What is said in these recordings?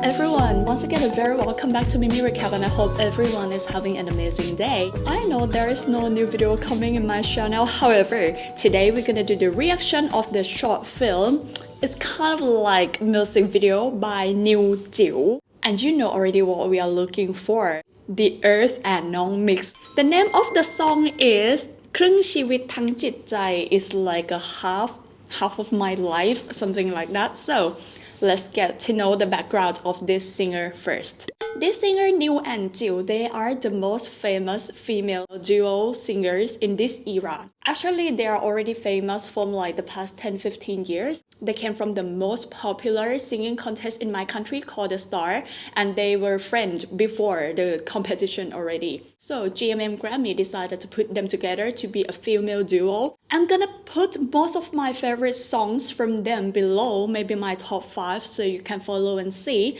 everyone! Once again, a very welcome back to Mimi Recap and I hope everyone is having an amazing day. I know there is no new video coming in my channel, however, today we're gonna do the reaction of the short film. It's kind of like music video by New Jiu. And you know already what we are looking for. The Earth and Nong Mix. The name of the song is ครึ่งชีวิตทั้งจิตใจ is like a half half of my life, something like that. So let's get to know the background of this singer first. This singer New and Jiu, they are the most famous female duo singers in this era. Actually, they are already famous from like the past 10-15 years. They came from the most popular singing contest in my country called The Star, and they were friends before the competition already. So GMM Grammy decided to put them together to be a female duo. I'm gonna put most of my favorite songs from them below, maybe my top five, so you can follow and see.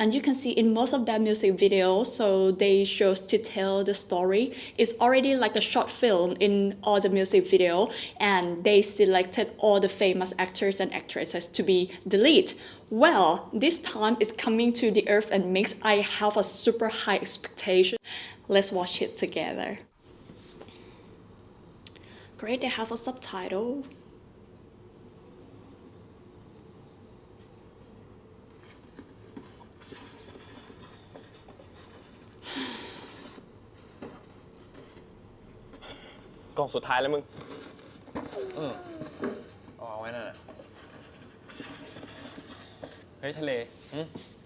And you can see in most of their music videos, so they chose to tell the story. It's already like a short film in all the music video, and they selected all the famous actors and actresses to be the lead. Well, this time is coming to the Earth and Mix. I have a super high expectation. Let's watch it together. Great, they have a subtitle. องสุดท้ายแล้วมึงเอาไว้นั่นน่ะเฮ้ยทะเลหึ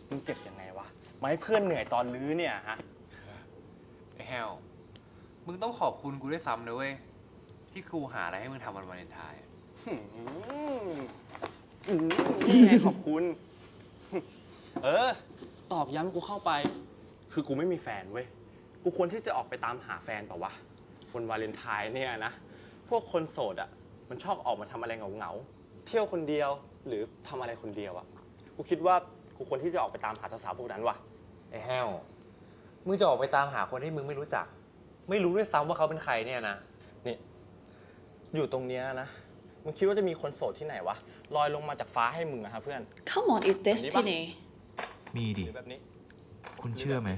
มึงเก็บยังไงวะมาให้เพื่อนเหนื่อยตอนลื้อเนี่ยฮะ ไอ้แฮวมึงต้องขอบคุณกูด้วยซ้ำนะเว้ย ที่กูหาอะไรให้มึงทำวันวาเลนไทน์อะหืมอืมนี่ไงขอบคุณ เออ ตอบย้ำกูเข้าไป คือกูไม่มีแฟนเว้ย กูควรที่จะออกไปตามหาแฟนเปล่าวะ วันวาเลนไทน์เนี่ยนะ พวกคนโสดอะ มันชอบออกมาทำอะไรเหงาๆ เที่ยวคนเดียวหรือทำอะไรคนเดียวอะ กูคิดว่ากูควรที่จะออกไปตามหาสาวๆพวกนั้นว่ะ ไอ้แฮวมึงจะออกไปตามหาคนที่มึงไม่รู้จัก ไม่รู้ด้วยซ้ำว่าเขาเป็นใครเนี่ยนะ นี่ อยู่ตรงเนี้ยนะ มึงคิดว่าจะมีคนโสดที่ไหนวะ ลอยลงมาจากฟ้าให้มึงอะฮะเพื่อน Come on, it's destiny. มีดิหรือแบบนี้ คุณเชื่อไหม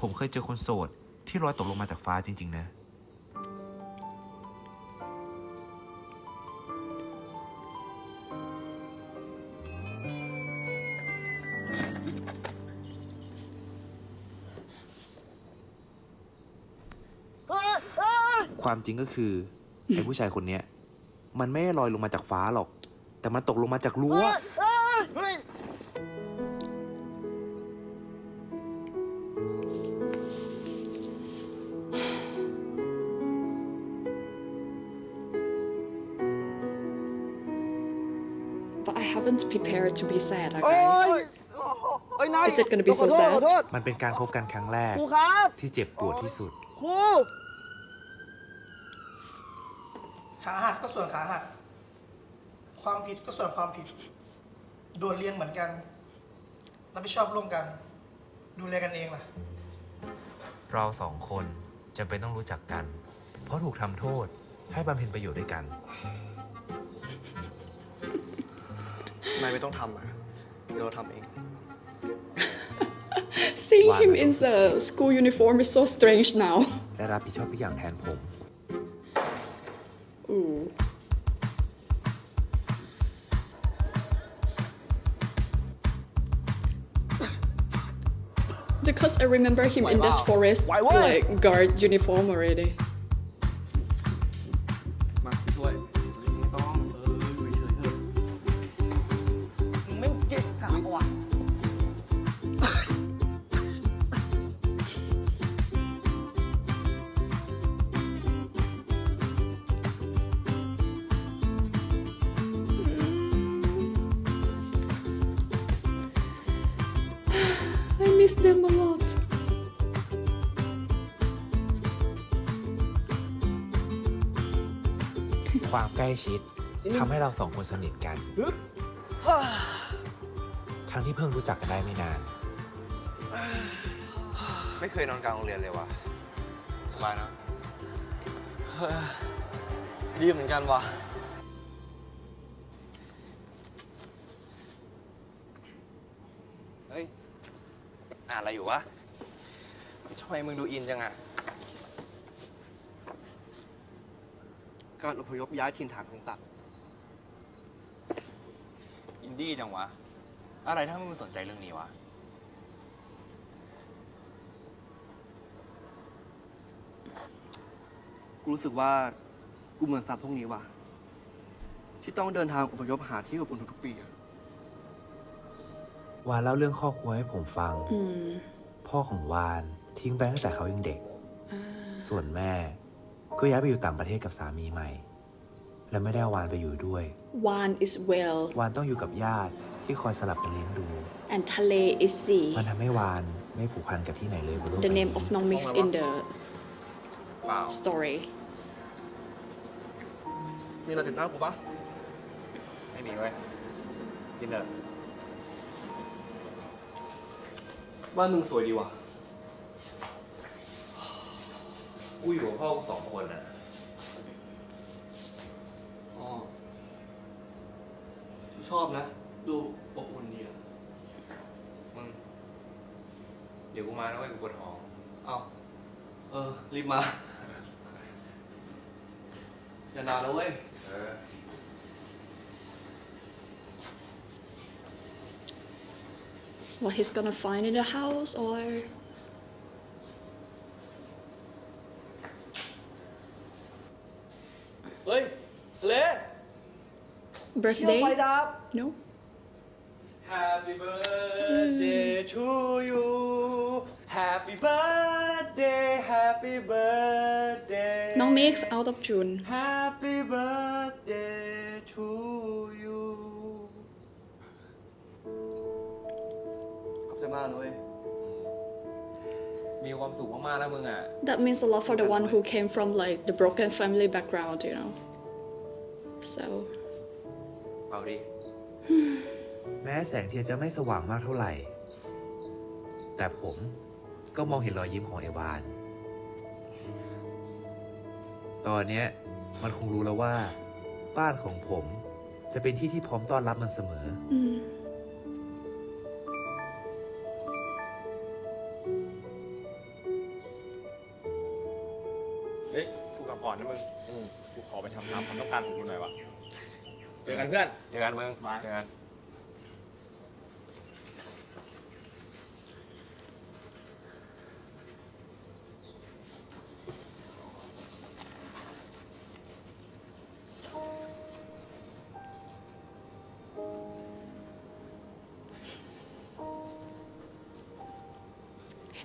ผมเคยเจอคนโสด ที่ลอยตกลงมาจากฟ้าจริง ๆ นะ ความจริงก็คือไอ้ผู้ชายคนเนี้ย มันไม่ได้ลอยลงมาจากฟ้าหรอก แต่มันตกลงมาจากรั้ว to be sad, uh, โอ้ guys. ยโอ้ยนาย Is it gonna be so ขอโทษ sad? ขอโทษมันเป็นการพบกันครั้งแรกครูครับที่เจ็บปวดที่สุด ครูขาหักก็ส่วนขาหัก ความผิดก็ส่วนความผิด โดนเรียนเหมือนกัน รับผิดชอบร่วมกัน ดูแลกันเองล่ะ เราสองคนจำเป็นต้องรู้จักกัน เพราะถูกทำโทษให้บำเพ็ญประโยชน์ด้วยกัน นายไม่ต้องทำอ่ะ เดี๋ยวเราทำเอง Seeing him Wow. in the school uniform is so strange now. และรับผิดชอบทุกอย่างแทนผม Ooh. Because I remember him in this wow. forest, Why, what? like guard uniform already. ความใกล้ชิดทำให้เราสองคนสนิทกัน ทั้งที่เพิ่งรู้จักกันได้ไม่นาน ไม่เคยนอนกลางโรงเรียนเลยวะสบายนะดีเหมือนกันว่ะผเฮ้ย อ่านอะไรอยู่วะทำไมมึงดูอินจังอะ การอพยพย้ายถิ่นฐานของสัตว์ อินดี้จังวะ อะไรถ้ามึงสนใจเรื่องนี้วะ กูรู้สึกว่ากูเหมือนสัตว์พวกนี้ว่ะ ที่ต้องเดินทางอพยพหาที่อบอุ่นทุกๆปีอะวานเล่าเรื่องครอบครัวให้ผมฟัง อืมพ่อของวานทิ้งไปตั้งแต่เขายังเด็ก อ่าส่วนแม่ ก็ย้ายไปอยู่ต่างประเทศกับสามีใหม่ และไม่ได้เอาวานไปอยู่ด้วย One is well วานต้องอยู่กับญาติที่คอยสลับกันเลี้ยงดู and ทะเล is sea มันทำให้วานไม่ผูกพันกับที่ไหนเลยบนโลก the ใบ name นี้ of Nong Mix in the เปล่า story มีอะไรติดหน้ากูปะไม่มีเว้ย กินเถอะบ้านมึงสวยดีว่ะ กูอยู่กับพ่อกูสองคนอะอ๋อชอบนะ ดูอบอุ่นดีอะมึง เดี๋ยวกูมานะเว้ยกูปวดท้อง เอาเออ รีบมา อย่านานแล้วเว้ย เออ what he's gonna find in the house or birthday ไฟดับ no Happy birthday to you Happy birthday Happy birthday น้อง Mix out of June Happy birthday to you ขอบใจมากนะเว้ย มีความสุขมากๆแล้วมึงอะ that means a lot for the one who came from like the broken family background you know so เอาดิ แม้แสงเทียนจะไม่สว่างมากเท่าไหร่ แต่ผมก็มองเห็นรอยยิ้มของไอวาน ตอนเนี้ยมันคงรู้แล้วว่า บ้านของผมจะเป็นที่ที่พร้อมต้อนรับมันเสมอ อืม เฮ้ยกูกลับก่อนนะมึงกูขอไปทำตามความต้องการของกูหน่อยวะ เจอกันเพื่อน เจอกันมึง บาย เจอกัน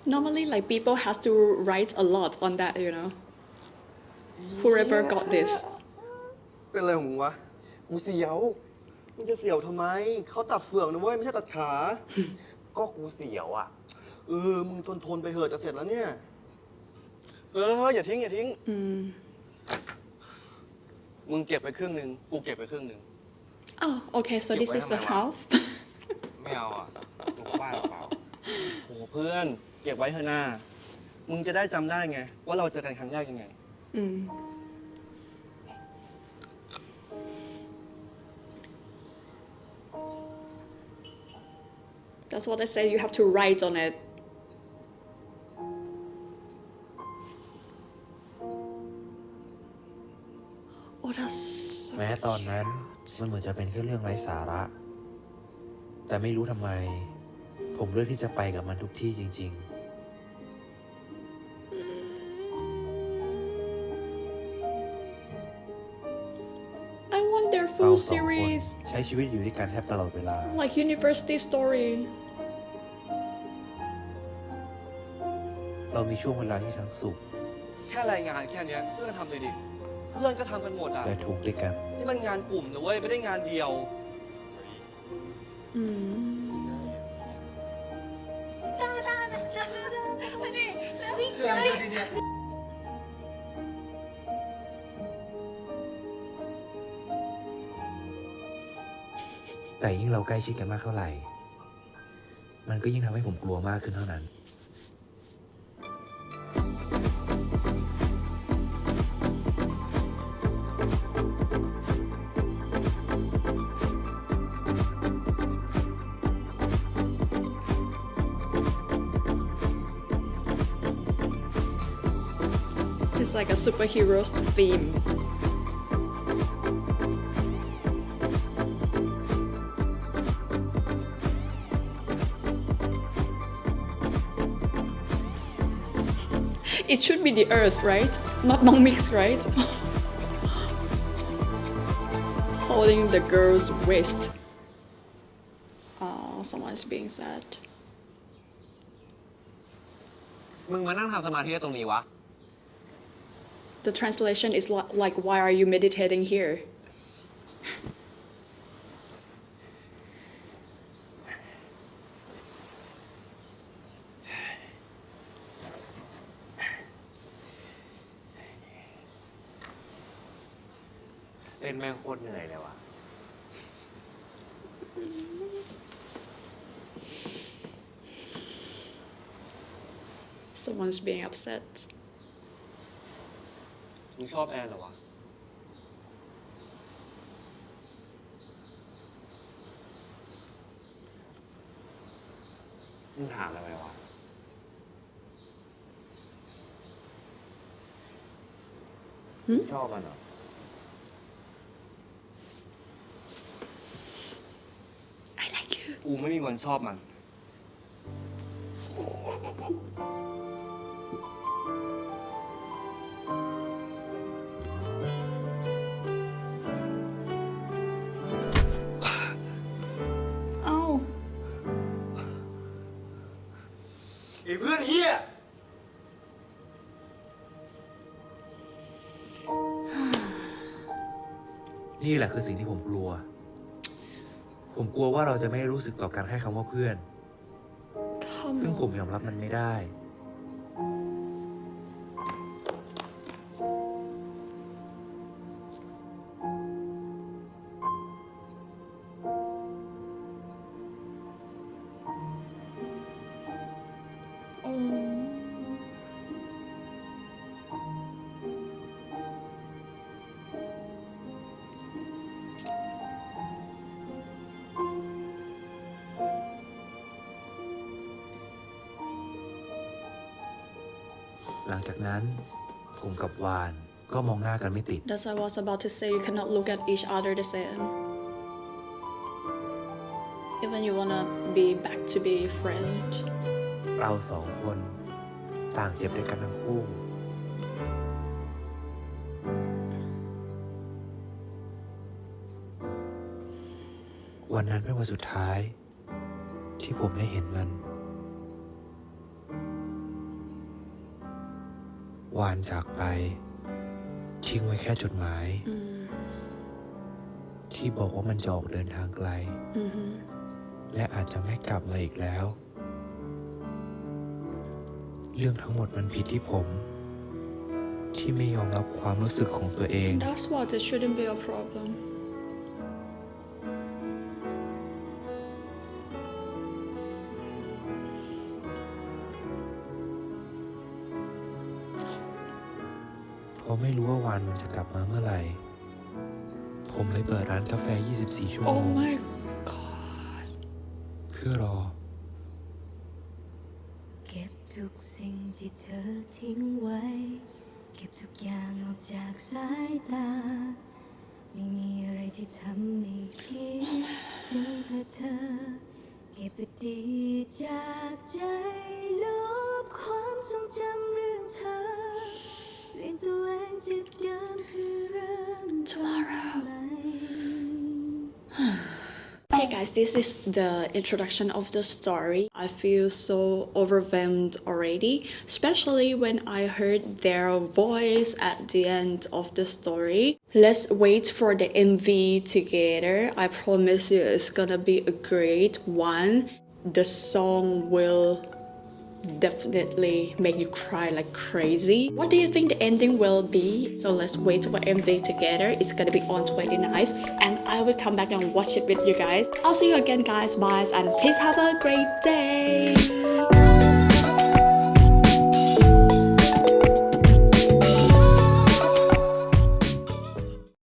normally like people has to write a lot on that you know whoever got this เป็นอะไรของมึงวะ กูเสียว มึงจะเสียวทำไม เขาตัดเฟือกนะเว้ย ไม่ใช่ตัดขา ก็กูเสียวอะ เออ มึงทนทนๆไปเถอะจะเสร็จแล้วเนี่ย เออ อย่าทิ้งอย่าทิ้ง อืมมึงเก็บไปครึ่งหนึ่งกูเก็บไปครึ่งหนึ่ง oh okay so this is the half ไม่เอาอะมึงบ้าหรือเปล่าโอ้เพื่อน เก็บไว้เถอะหน้า มึงจะได้จำได้ไง ว่าเราเจอกันครั้งแรกยังไง อืม That's what I said. You have to write on it. Oh, that's. so แม้ตอนนั้นมันเหมือนจะเป็นแค่เรื่องไร้สาระ แต่ไม่รู้ทำไม ผมเลือกที่จะไปกับมันทุกที่จริง I want their ๆเรา full สองคน series, ใช้ชีวิตอยู่ด้วยกันแทบตลอดเวลา like university story. เรามีช่วงเวลาที่ทั้งสุขแค่รายงานแค่เนี้ยช่วยกันทำเลยดิ เพื่อนก็ทำกันหมดอะ และทุกข์ด้วยกัน นี่มันงานกลุ่มนะเว้ย ไม่ได้งานเดียว Mm. แต่ยิ่งเราใกล้ชิดกันมากเท่าไหร่ มันก็ยิ่งทำให้ผมกลัวมากขึ้นเท่านั้น superheroes theme. It should be the earth, right? Not Mong Mix, right? Holding the girl's waist. Oh, someone's being sad. มึงมานั่งทำสมาธิตรงนี้วะ The translation is li- like, why are you meditating here? เต้นแม่งโคตรเหนื่อยเลยวะ Someone's being upset. มึงชอบแอนเหรอวะ มึงถามอะไรวะหืมชอบมันเหรอ I like you. กูไม่มีวันชอบมัน เพื่อนเฮียนี่แหละคือสิ่งที่ผมกลัว ผมกลัวว่าเราจะไม่รู้สึกต่อกันแค่คำว่าเพื่อน Come ซึ่งผม on. ยอมรับมันไม่ได้ หลังจากนั้นผมกับวานก็มองหน้ากันไม่ติด That's what I was about to say. You cannot look at each other the same. Even you wanna be back to be friend. เราสองคนต่างเจ็บด้วยกันทั้งคู่ วันนั้นเป็นวันสุดท้าย ที่ผมได้เห็นมัน วานจากไป ทิ้งไว้แค่จดหมาย Mm. ที่บอกว่ามันจะออกเดินทางไกล Mm-hmm. และอาจจะไม่กลับมาอีกแล้ว เรื่องทั้งหมดมันผิดที่ผม ที่ไม่ยอมรับความรู้สึกของตัวเอง That's what it shouldn't be a problem. ราะไม่รู้ว่าวานมันจะกลับมาเมื่อไหร่ ผมเลยเปิดร้านกาแฟ 24 ชั่วโม Oh ง my god. เพื่อรอ เก็บทุกสิ่งที่เธอทิ้งไว้ เก็บทุกอย่างออกจากสายตา ไม่มีอะไรที่ทำให้คิดถึงแต่เธอ เก็บไปดีจากใจลบความทรงจำเรื่องเธอเปลี่ยน ตัวเองจากเดิมคือเริ่มต้นใหม่ Hey guys, this is the introduction of the story. I feel so overwhelmed already, especially when I heard their voice at the end of the story. Let's wait for the MV together. I promise you it's gonna be a great one. The song will definitely make you cry like crazy. What do you think the ending will be? So let's wait for MV together. It's gonna be on 29th and I will come back and watch it with you guys. I'll see you again guys. Bye and please have a great day.